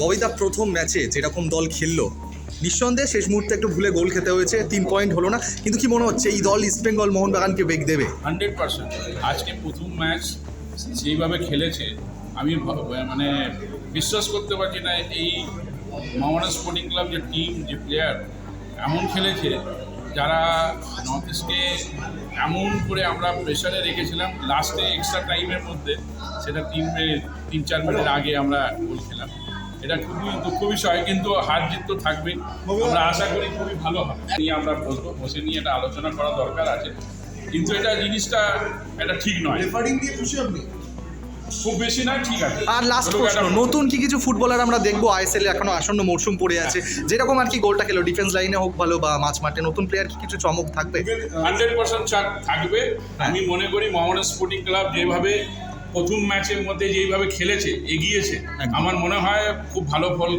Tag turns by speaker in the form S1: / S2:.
S1: ববিদা প্রথম ম্যাচে যেরকম দল খেললো, নিঃসন্দেহে শেষ মুহূর্তে একটু ভুলে গোল খেতে হয়েছে, তিন পয়েন্ট হলো না, কিন্তু কি মনে হচ্ছে এই দল ইস্টবেঙ্গল মোহনবাগানকে বেগ দেবে?
S2: Hundred percent. আজকে প্রথম ম্যাচ যেইভাবে খেলেছে, আমি মানে বিশ্বাস করতে পারছি না এই মাওয়ানা স্পোর্টিং ক্লাব যে টিম যে প্লেয়ার এমন খেলেছে, যারা নর্থ ইস্টকে এমন করে আমরা প্রেশারে রেখেছিলাম লাস্টে এক্সট্রা টাইমের মধ্যে, সেটা তিন তিন, চার মিনিট আগে আমরা গোল খেলাম। এটা খুবই দুঃখ বিষয় কিন্তু হার জিত তো থাকবে আমরা আশা করি খুবই ভালো হবে। নিয়ে আমরা বসবো বসে নিয়ে এটা আলোচনা করা দরকার আছে। কিন্তু এটা জিনিসটা এটা ঠিক নয়।
S3: রেফারিং দিয়ে খুশি আপনি?
S2: খুব বেশি না ঠিক আছে।
S1: আর লাস্ট প্রশ্ন নতুন কি কিছু ফুটবলার আমরা দেখব? আইএসএল এখনও আসন্ন মরশুম পড়ে আছে। যেরকম আর কি গোলটা খেলো ডিফেন্স লাইনে হোক ভালো বা মাঝ মাঠে নতুন প্লেয়ার কি কিছু চমক থাকবে?
S2: হান্ড্রেড পার্সেন্ট থাকবে। আমি মনে করি মোহামেডান স্পোর্টিং ক্লাব যেভাবে প্রথম ম্যাচের মধ্যে যেইভাবে খেলেছে এগিয়েছে। আমার মনে হয় খুব ভালো ফল